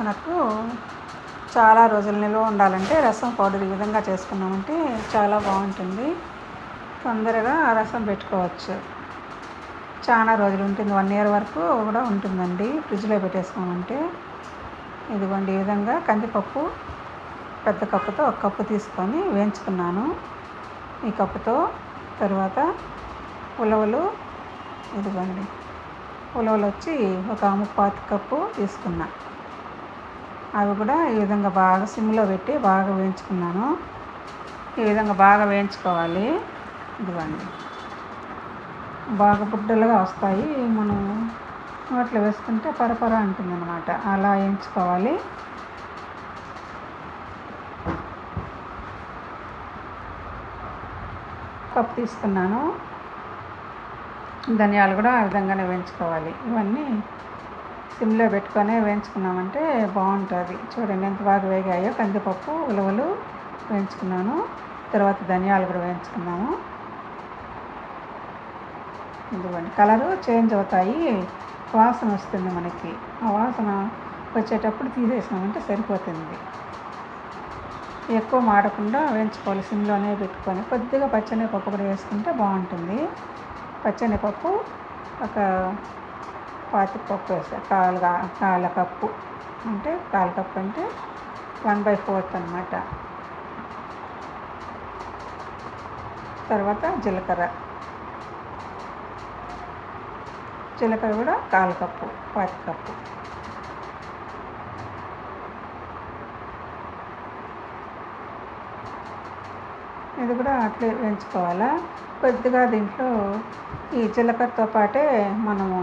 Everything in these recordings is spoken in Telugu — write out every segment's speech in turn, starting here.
మనకు చాలా రోజుల నిల్వ ఉండాలంటే రసం పౌడర్ ఈ విధంగా చేసుకున్నామంటే చాలా బాగుంటుంది. తొందరగా రసం పెట్టుకోవచ్చు. చాలా రోజులు ఉంటుంది. వన్ ఇయర్ వరకు కూడా ఉంటుందండి. ఫ్రిడ్జ్లో పెట్టేసుకోమంటే ఇదిగోండి ఈ విధంగా కందిపప్పు పెద్ద కప్పుతో ఒక కప్పు తీసుకొని వేయించుకున్నాను. ఈ కప్పుతో తర్వాత ఉలవలు ఇదిగోండి ఉలవలు వచ్చి ఒక ముప్పాతి కప్పు తీసుకున్నాను అవి కూడా ఈ విధంగా బాగా సిమ్లో పెట్టి బాగా వేయించుకున్నాను. ఈ విధంగా బాగా వేయించుకోవాలి. ఇదిగోండి. బాగా బుడ్డలుగా వస్తాయి. మనం నోట్లో వేసుకుంటే పరపర అంటుంది అనమాట అలా వేయించుకోవాలి. కప్పు తీసుకున్నాను. ధనియాలు కూడా ఆ విధంగానే వేయించుకోవాలి. ఇవన్నీ సిమ్లో పెట్టుకొని వేయించుకున్నామంటే బాగుంటుంది. చూడండి ఎంత బాగా వేగాయో కందిపప్పు ఉలవలు వేయించుకున్నాను. తర్వాత ధనియాలు కూడా వేయించుకున్నాము. ఇదిగోండి కలరు చేంజ్ అవుతాయి. వాసన వస్తుంది మనకి. ఆ వాసన వచ్చేటప్పుడు తీసేసినామంటే సరిపోతుంది. ఎక్కువ మాడకుండా వేయించుకోవాలి. సిమ్లోనే పెట్టుకొని కొద్దిగా పచ్చనిపప్పు కూడా వేసుకుంటే బాగుంటుంది. పచ్చనిపప్పు ఒక పాతి పప్పు వేసా. కాలు కాల కప్పు అంటే కాల కప్పు అంటే వన్ బై ఫోర్త్ అనమాట తర్వాత జీలకర్ర. జీలకర్ర కూడా కాలు కప్పు పాతి కప్పు ఇది కూడా అట్లే వేయించుకోవాలా? కొద్దిగా దీంట్లో ఈ జీలకర్రతో పాటే మనము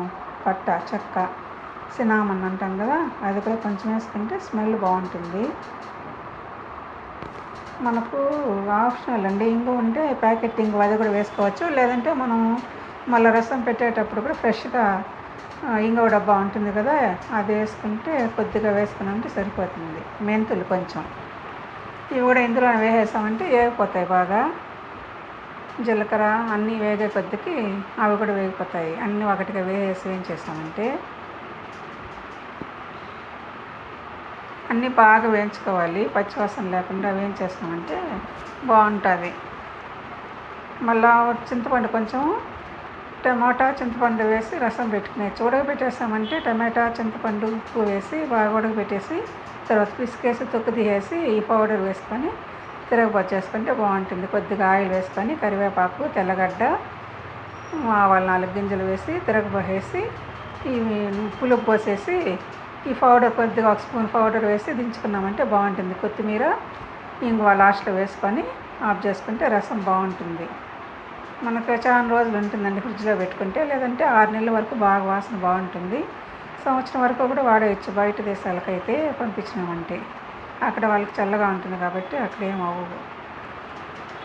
పట్ట చెక్క సినామన్ అంటాం కదా అది కూడా కొంచెం వేసుకుంటే స్మెల్ బాగుంటుంది. మనకు ఆప్షనల్ అండి. ఇంగు ఉంటే ప్యాకెట్ ఇంగు అది కూడా వేసుకోవచ్చు. లేదంటే మనం మళ్ళీ రసం పెట్టేటప్పుడు కూడా ఫ్రెష్గా ఇంగో డబ్బా ఉంటుంది కదా అది వేసుకుంటే కొద్దిగా వేసుకున్నామంటే సరిపోతుంది. మెంతులు కొంచెం. ఇవి కూడా ఇందులో వేసేసామంటే వేగిపోతాయి బాగా. జీలకర్ర అన్నీ వేగే కొద్దికి అవి కూడా వేగిపోతాయి. అన్నీ ఒకటిగా వేసి ఏం చేస్తామంటే అన్నీ బాగా వేయించుకోవాలి. పచ్చివాసన లేకుండా వేయించేస్తామంటే బాగుంటుంది. మళ్ళా చింతపండు కొంచెం టమాటా చింతపండు వేసి రసం పెట్టుకునేది ఉడకబెట్టేసామంటే టమాటా చింతపండు ఉప్పు వేసి బాగా ఉడకబెట్టేసి తర్వాత పిసికేసి తొక్కు తీసేసి ఈ పౌడర్ వేసుకొని తిరగబోతు చేసుకుంటే బాగుంటుంది. కొద్దిగా ఆయిల్ వేసుకొని కరివేపాకు తెల్లగడ్డ ఆవాలు నాలుగు గింజలు వేసి తిరగబోసేసి ఈ పులుపు పోసేసి ఈ పౌడర్ కొద్దిగా ఒక స్పూన్ పౌడర్ వేసి దించుకున్నామంటే బాగుంటుంది. కొత్తిమీర ఇంగువ లాస్ట్లో వేసుకొని ఆఫ్ చేసుకుంటే రసం బాగుంటుంది. మనకు చాలా రోజులు ఉంటుందండి ఫ్రిడ్జ్లో పెట్టుకుంటే లేదంటే ఆరు నెలల వరకు బాగా వాసన బాగుంటుంది. సంవత్సరం వరకు కూడా వాడేయచ్చు. బయట దేశాలకైతే పంపించినామంటే. అక్కడ వాళ్ళకి చల్లగా ఉంటుంది కాబట్టి అక్కడ ఏం అవ్వవు.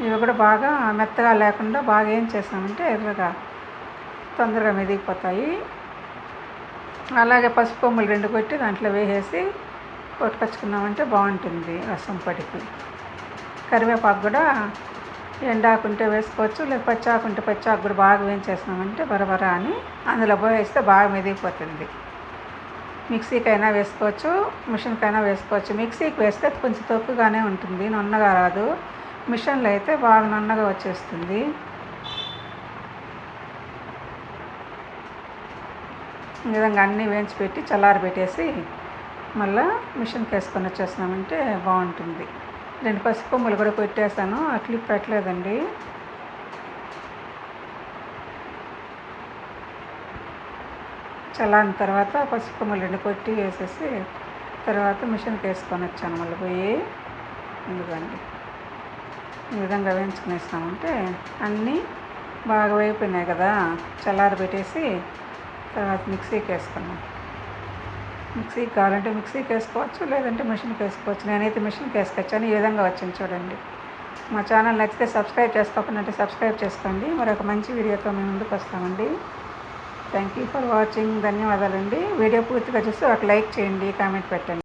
ఇవి కూడా బాగా మెత్తగా లేకుండా బాగా ఏం చేసామంటే ఎర్రగా తొందరగా మెదిగిపోతాయి. అలాగే పసుపు కొమ్ములు రెండు కొట్టి దాంట్లో వేసేసి కొట్టుకొచ్చుకున్నామంటే బాగుంటుంది రసం పడికి. కరివేపాకు కూడా ఎండాకుంటే వేసుకోవచ్చు లేక పచ్చాకుంటే పచ్చాకు కూడా బాగా వేయించేసినామంటే బరబర అని అందులో పోయేస్తే బాగా మెదిగిపోతుంది. మిక్సీకైనా వేసుకోవచ్చు మిషన్కైనా వేసుకోవచ్చు. మిక్సీకి వేస్తే కొంచెం తొక్కుగానే ఉంటుంది నున్నగా రాదు. మిషన్లో అయితే బాగా నున్నగా వచ్చేస్తుంది. ఈ విధంగా అన్నీ వేయించి పెట్టి చల్లారి పెట్టేసి మళ్ళీ మిషన్కి వేసుకొని వచ్చేసినామంటే బాగుంటుంది. రెండు పసుపు కొమ్ములు కూడా పెట్టేసాను ఆ క్లిప్ పెట్టలేదండి. చల్లారిన తర్వాత పసుపు మళ్ళీ రెండు కొట్టి వేసేసి తర్వాత మిషన్కి వేసుకొని వచ్చాను మళ్ళీ పోయి. ఎందుకండి ఈ విధంగా వేయించుకునేసామంటే అన్నీ బాగా వేగిపోయినాయి కదా. చల్లారి పెట్టేసి తర్వాత మిక్సీకి వేసుకున్నాం మిక్సీకి కావాలంటే మిక్సీకి వేసుకోవచ్చు లేదంటే మిషన్కి వేసుకోవచ్చు నేనైతే మిషన్కి వేసుకొచ్చాను ఈ విధంగా వచ్చింది చూడండి. మా ఛానల్ నచ్చితే సబ్స్క్రైబ్ చేసుకోకుండా సబ్స్క్రైబ్ చేసుకోండి. మరొక మంచి వీడియోతో మేము ముందుకు వస్తామండి. Thank you for watching. ధన్యవాదాలండి. వీడియో పూర్తిగా చూసి ఒక లైక్ చేయండి కామెంట్ పెట్టండి.